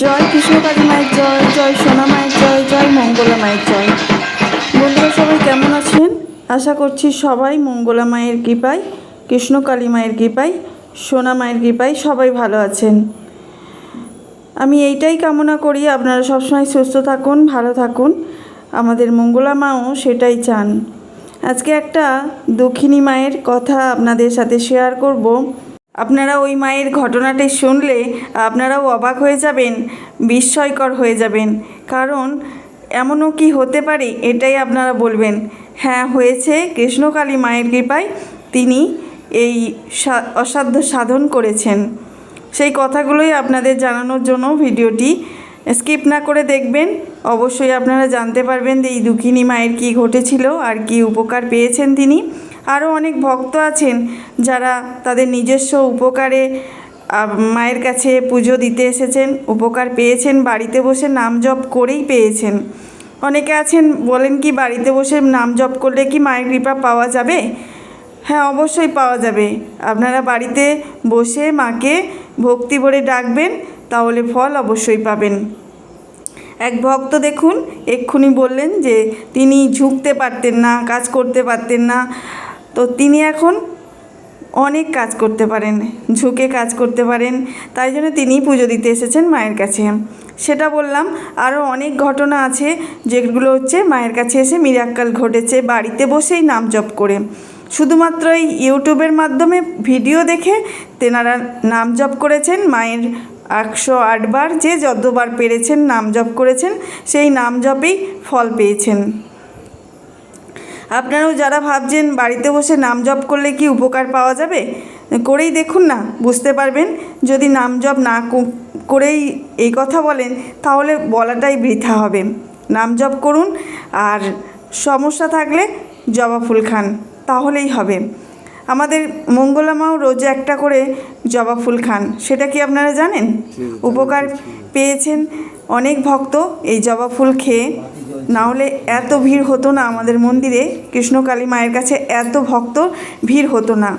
জয় কৃষ্ণকালী মায়ের জয় জয় সোনা মায়ের জয় জয় মঙ্গলা মায়ের জয়। বন্ধুরা সবাই কেমন আছেন? আশা করছি সবাই মঙ্গলা মায়ের কৃপায়, কৃষ্ণকালী মায়ের কৃপায়, সোনা মায়ের কৃপায় সবাই ভালো আছেন। আমি এইটাই কামনা করি, আপনারা সবসময় সুস্থ থাকুন, ভালো থাকুন। আমাদের মঙ্গলা মাও সেটাই চান। আজকে একটা দক্ষিণী মায়ের কথা আপনাদের সাথে শেয়ার করব। আপনারা ওই মায়ের ঘটনাটি শুনলে আপনারাও অবাক হয়ে যাবেন, বিস্ময়কর হয়ে যাবেন। কারণ এমনও কি হতে পারে এটাই আপনারা বলবেন। হ্যাঁ হয়েছে, কৃষ্ণকালী মায়ের কৃপায় তিনি এই অসাধ্য সাধন করেছেন। সেই কথাগুলোই আপনাদের জানানোর জন্য ভিডিওটি স্কিপ না করে দেখবেন। অবশ্যই আপনারা জানতে পারবেন যে এই দুঃখিনী মায়ের কী ঘটেছিল আর কি উপকার পেয়েছেন তিনি। আরও অনেক ভক্ত আছেন যারা তাদের নিজস্ব উপকারে মায়ের কাছে পুজো দিতে এসেছেন, উপকার পেয়েছেন, বাড়িতে বসে নাম জপ করেই পেয়েছেন। অনেকে আছেন, বলেন কি, বাড়িতে বসে নাম জপ করলে কি মায়ের কৃপা পাওয়া যাবে? হ্যাঁ অবশ্যই পাওয়া যাবে। আপনারা বাড়িতে বসে মাকে ভক্তি ভরে ডাকবেন, তাহলে ফল অবশ্যই পাবেন। এক ভক্ত দেখুন, এক্ষুনি বললেন যে তিনি ঝুঁকতে পারতেন না, কাজ করতে পারতেন না। তো তিনি এখন অনেক কাজ করতে পারেন, ঝুঁকে কাজ করতে পারেন। তাই জন্য তিনি পুজো দিতে এসেছেন মায়ের কাছে। সেটা বললাম আরও অনেক ঘটনা আছে যেগুলো হচ্ছে মায়ের কাছে এসে মিরাক্কাল ঘটেছে, বাড়িতে বসেই নাম জপ করে। শুধুমাত্র এই ইউটিউবের মাধ্যমে ভিডিও দেখে তেনারা নাম জপ করেছেন, মায়ের একশো আটবার যে যতবার পেরেছেন নাম জপ করেছেন, সেই নাম জপেই ফল পেয়েছেন। আপনারাও যারা ভাবছেন বাড়িতে বসে নাম জপ করলে কি উপকার পাওয়া যাবে করেই দেখুন না বুঝতে পারবেন। যদি নাম জপ না করেই এই কথা বলেন তাহলে বলাটাই বৃথা হবে। নাম জপ করুন আর সমস্যা থাকলে জবা ফুল খান তাহলেই হবে। আমাদের মঙ্গলামাও রোজ একটা করে জবা ফুল খান সেটা কি আপনারা জানেন? উপকার পেয়েছেন অনেক ভক্ত এই জবা ফুল খেয়ে। না হলে এত ভিড় হতো না আমাদের মন্দিরে। কৃষ্ণকালী মায়ের কাছে এত ভক্ত ভিড় হতো না।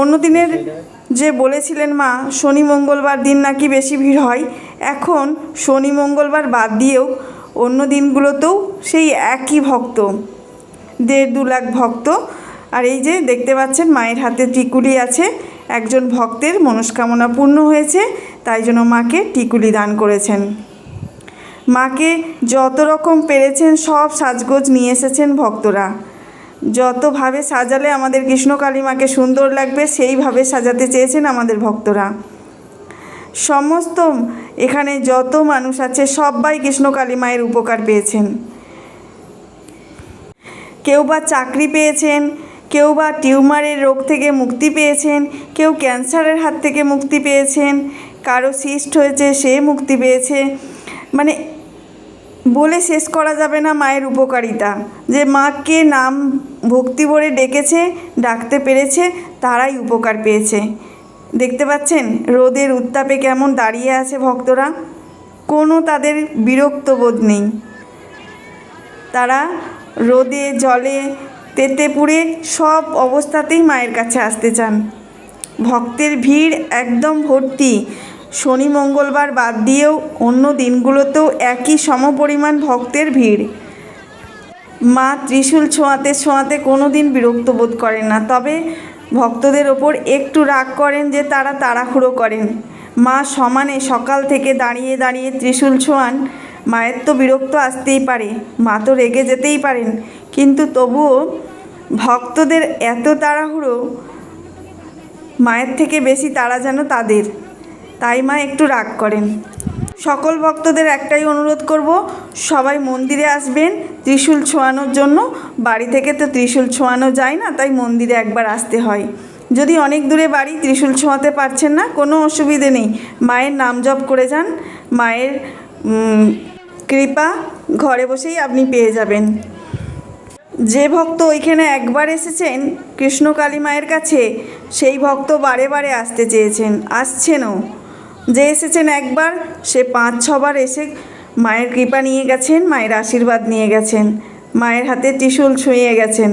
অন্য দিনের যে বলেছিলেন মা, শনি মঙ্গলবার দিন নাকি বেশি ভিড় হয়, এখন শনি মঙ্গলবার বাদ দিয়েও অন্য দিনগুলোতেও সেই একই ভক্ত। দেড় দু লাখ ভক্ত। আর এই যে দেখতে পাচ্ছেন মায়ের হাতে টিকুলি আছে, একজন ভক্তের মনস্কামনা পূর্ণ হয়েছে, তাই জন্য মাকে টিকুলি দান করেছেন। মাকে যত রকম পেরেছেন, সব সাজগোজ নিয়ে এসেছেন ভক্তরা। যতভাবে সাজালে আমাদের কৃষ্ণকালী মাকে সুন্দর লাগবে, সেইভাবে সাজাতে চেয়েছেন আমাদের ভক্তরা। সমস্ত এখানে যত মানুষ আছে, সবাই কৃষ্ণকালী মায়ের উপকার পেয়েছেন। কেউ বা চাকরি পেয়েছেন, কেউ বা টিউমারের রোগ থেকে মুক্তি পেয়েছেন, কেউ ক্যান্সারের হাত থেকে মুক্তি পেয়েছেন, কারও সিস্ট হয়েছে সে মুক্তি পেয়েছে। মানে বলে শেষ করা যাবে না মায়ের উপকারিতা। যে মাকে নাম ভক্তি ভরে ডেকেছে, ডাকতে পেরেছে, তারাই উপকার পেয়েছে। দেখতে পাচ্ছেন, রোদের উত্তাপে কেমন দাঁড়িয়ে আছে ভক্তরা। কোনো তাদের বিরক্ত বোধ নেই। তারা রোদে, জলে, তেতে পুড়ে সব অবস্থাতেই মায়ের কাছে আসতে চান। ভক্তের ভিড় একদম ভর্তি। শনি মঙ্গলবার বাদ দিয়েও অন্য দিনগুলোতেও একই সমপরিমাণ ভক্তের ভিড়। মা ত্রিশূল ছোঁয়াতে ছোঁয়াতে কোনো দিন বিরক্ত বোধ করেন না, তবে ভক্তদের ওপর একটু রাগ করেন যে তারা তাড়াহুড়ো করেন। মা সমানে সকাল থেকে দাঁড়িয়ে দাঁড়িয়ে ত্রিশূল ছোঁয়ান, মায়ের তো বিরক্ত আসতেই পারে, মা তো রেগে যেতেই পারেন, কিন্তু তবুও ভক্তদের এত তাড়াহুড়ো মায়ের থেকে বেশি তারা যেন তাদের। তাই মা একটু রাগ করেন। সকল ভক্তদের একটাই অনুরোধ করব, সবাই মন্দিরে আসবেন, ত্রিশূল ছোঁয়ানোর জন্য। বাড়ি থেকে তো ত্রিশূল ছোঁয়ানো যায় না, তাই মন্দিরে একবার আসতে হয়। যদি অনেক দূরে বাড়ি ত্রিশূল ছোঁয়াতে পারছেন না, কোনো অসুবিধে নেই। মায়ের নাম জপ করে যান, মায়ের কৃপা ঘরে বসেই আপনি পেয়ে যাবেন। যে ভক্ত ওইখানে একবার এসেছেন কৃষ্ণকালী মায়ের কাছে, সেই ভক্ত বারে বারে আসতে চেয়েছেন, আসছেনও। যে এসেছেন একবার, সে পাঁচ, ছবার এসে মায়ের কৃপা নিয়ে গেছেন, মায়ের আশীর্বাদ নিয়ে গেছেন, মায়ের হাতে ত্রিশূল ছুঁয়ে গেছেন।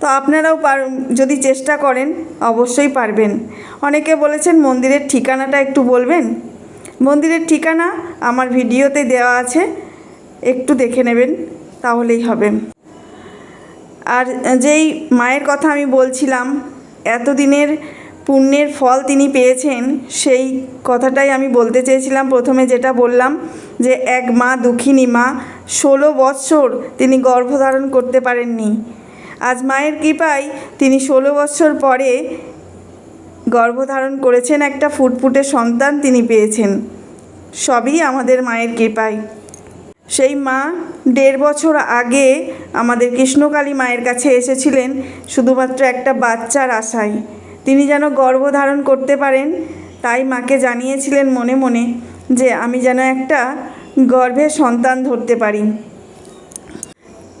তো আপনারাও পার যদি চেষ্টা করেন, অবশ্যই পারবেন। অনেকে বলেছেন, মন্দিরের ঠিকানাটা একটু বলবেন? মন্দিরের ঠিকানা আমার ভিডিওতে দেওয়া আছে, একটু দেখে নেবেন, তাহলেই হবে। আর যেই মায়ের কথা আমি বলছিলাম, এতদিনের পুণ্যের ফল তিনি পেয়েছেন, সেই কথাটাই আমি বলতে চেয়েছিলাম। প্রথমে যেটা বললাম যে, এক মা দুঃখিনী মা, ষোলো বৎসর তিনি গর্ভধারণ করতে পারেননি। আজ মায়ের কৃপায় তিনি ষোলো বৎসর পরে গর্ভধারণ করেছেন, একটা ফুটফুটে সন্তান তিনি পেয়েছেন। সবই আমাদের মায়ের কৃপায়। সেই মা দেড় বছর আগে আমাদের কৃষ্ণকালী মায়ের কাছে এসেছিলেন, শুধুমাত্র একটা বাচ্চার আশায়। তিনি যেন গর্ভধারণ করতে পারেন, তাই মাকে জানিয়েছিলেন মনে মনে যে আমি যেন একটা গর্ভে সন্তান ধরতে পারি।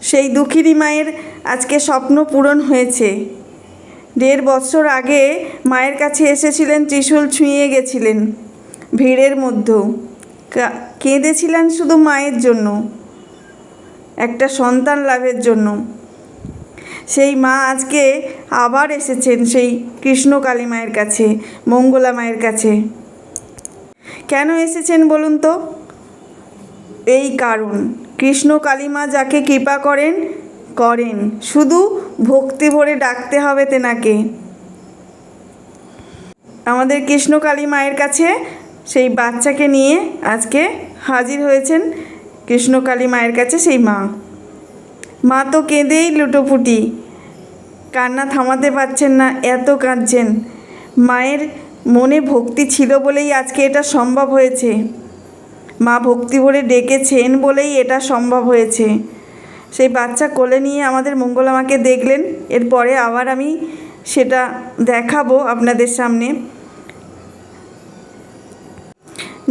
সেই দুঃখিনী মায়ের আজকে স্বপ্ন পূরণ হয়েছে। দেড় বছর আগে মায়ের কাছে এসেছিলেন, ত্রিশূল ছুঁয়ে গেছিলেন ভিড়ের মধ্যেও। কেঁদেছিলেন শুধু মায়ের জন্য, একটা সন্তান লাভের জন্য। সেই মা আজকে আবার এসেছেন সেই কৃষ্ণকালী মায়ের কাছে, মঙ্গলা মায়ের কাছে। কেন এসেছেন বলুন তো? এই কারণ, কৃষ্ণ কালীমা যাকে কৃপা করেন করেন। শুধু ভক্তি ভরে ডাকতে হবে তেনাকে। আমাদের কৃষ্ণ কালী মায়ের কাছে সেই বাচ্চাকে নিয়ে আজকে হাজির হয়েছেন কৃষ্ণ কালী মায়ের কাছে সেই মা। মা তো কেঁদেই লুটোপুটি। কান্না থামাতে পারছেন না, এত কাঁদছেন। মায়ের মনে ভক্তি ছিল বলেই আজকে এটা সম্ভব হয়েছে। মা ভক্তি ভরে ডেকেছেন বলেই এটা সম্ভব হয়েছে। সেই বাচ্চা কোলে নিয়ে আমাদের মঙ্গলা মাকে দেখলেন, এরপরে আবার আমি সেটা দেখাবো আপনাদের সামনে।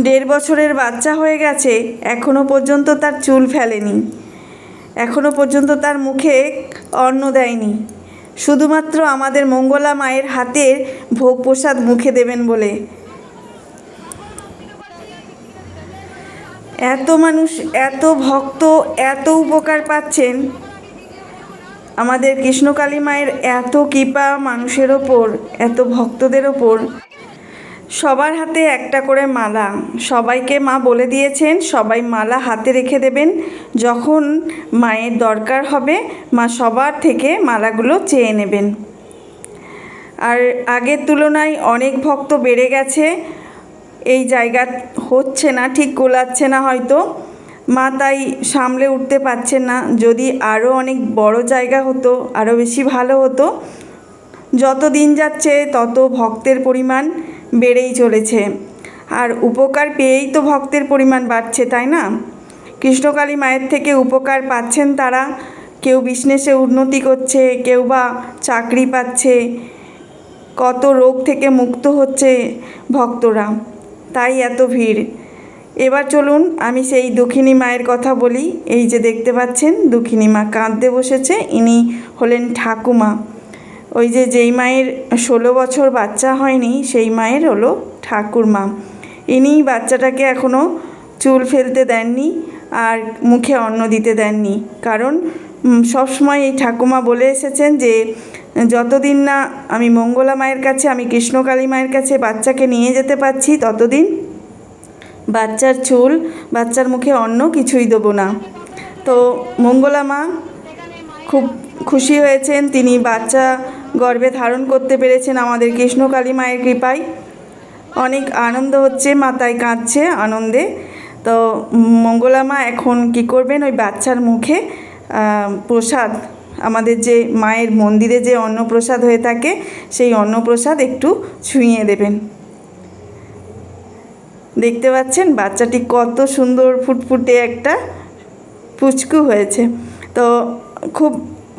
দেড় বছরের বাচ্চা হয়ে গেছে এখনও পর্যন্ত তার চুল ফেলেনি। এখনও পর্যন্ত তার মুখে অন্ন দেয়নি। শুধুমাত্র আমাদের মঙ্গলা মায়ের হাতের ভোগ প্রসাদ মুখে দেবেন বলে। এত মানুষ, এত ভক্ত, এত উপকার পাচ্ছেন। আমাদের কৃষ্ণকালী মায়ের এত কৃপা মানুষের ওপর, এত ভক্তদের ওপর। সবার হাতে একটা করে মালা। সবাইকে মা বলে দিয়েছেন, সবাই মালা হাতে রেখে দেবেন। যখন মায়ের দরকার হবে, মা সবার থেকে মালাগুলো চেয়ে নেবেন। আর আগের তুলনায় অনেক ভক্ত বেড়ে গেছে। এই জায়গা হচ্ছে না, ঠিক গোলাচ্ছে না হয়তো। মা তাই সামলে উঠতে পারছেন না। যদি আরও অনেক বড় জায়গা হতো আরও বেশি ভালো হতো। যত দিন যাচ্ছে, তত ভক্তের পরিমাণ বেড়েই চলেছে। আর উপকার পেয়েই তো ভক্তের পরিমাণ বাড়ছে, তাই না? কৃষ্ণকালী মায়ের থেকে উপকার পাচ্ছেন তারা। কেউ বিজনেসে উন্নতি করছে, কেউ বা চাকরি পাচ্ছে। কত রোগ থেকে মুক্ত হচ্ছে ভক্তরা, তাই এত ভিড়। এবার চলুন, আমি সেই দুঃখিনী মায়ের কথা বলি। এই যে দেখতে পাচ্ছেন, দুঃখিনী মা কাঁদতে বসেছে। ইনি হলেন ঠাকুমা। ওই যে যেই মায়ের ষোলো বছর বাচ্চা হয়নি, সেই মায়ের হলো ঠাকুরমা। ইনি বাচ্চাটাকে এখনও চুল ফেলতে দেননি আর মুখে অন্ন দিতে দেননি। কারণ সবসময় এই ঠাকুমা বলে এসেছেন যে, যতদিন না আমি মঙ্গলা মায়ের কাছে, আমি কৃষ্ণকালী মায়ের কাছে বাচ্চাকে নিয়ে যেতে পারছি, ততদিন বাচ্চার চুল, বাচ্চার মুখে অন্ন কিছুই দেবো না। তো মঙ্গলা মা খুব খুশি হয়েছেন, তিনি বাচ্চা গর্ভে ধারণ করতে পেরেছেন আমাদের কৃষ্ণকালী মায়ের কৃপায়। অনেক আনন্দ হচ্ছে, মাথায় কাঁদছে আনন্দে। তো মঙ্গলা মা এখন কি করবেন? ওই বাচ্চার মুখে প্রসাদ, আমাদের যে মায়ের মন্দিরে যে অন্নপ্রসাদ হয়ে থাকে, সেই অন্নপ্রসাদ একটু ছুঁয়ে দেবেন। দেখতে পাচ্ছেন বাচ্চাটি কত সুন্দর ফুটফুটে একটা পুচকু হয়েছে। তো খুব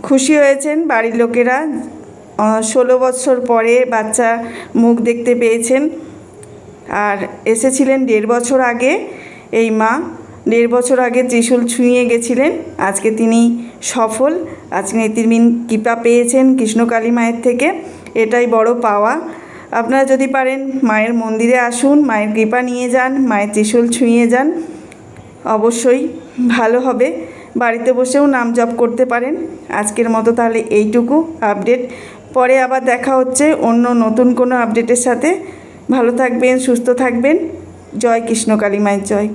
খুশি হয়েছেন বাড়ির লোকেরা। ষোলো বছর পরে বাচ্চা মুখ দেখতে পেয়েছেন। আর এসেছিলেন দেড় বছর আগে, এই মা দেড় বছর আগে ত্রিশূল ছুঁয়ে গেছিলেন। আজকে তিনি সফল, আজকে তিনি কৃপা পেয়েছেন কৃষ্ণকালী মায়ের থেকে, এটাই বড় পাওয়া। আপনারা যদি পারেন মায়ের মন্দিরে আসুন, মায়ের কৃপা নিয়ে যান, মায়ের ত্রিশূল ছুঁয়ে যান, অবশ্যই ভালো হবে। বাড়িতে বসেও নাম জপ করতে পারেন। আজকের মতো তাহলে এইটুকু আপডেট। পরে আবার দেখা হচ্ছে অন্য নতুন কোনো আপডেটের সাথে। ভালো থাকবেন, সুস্থ থাকবেন। জয় কৃষ্ণ কালী মায়ের জয়।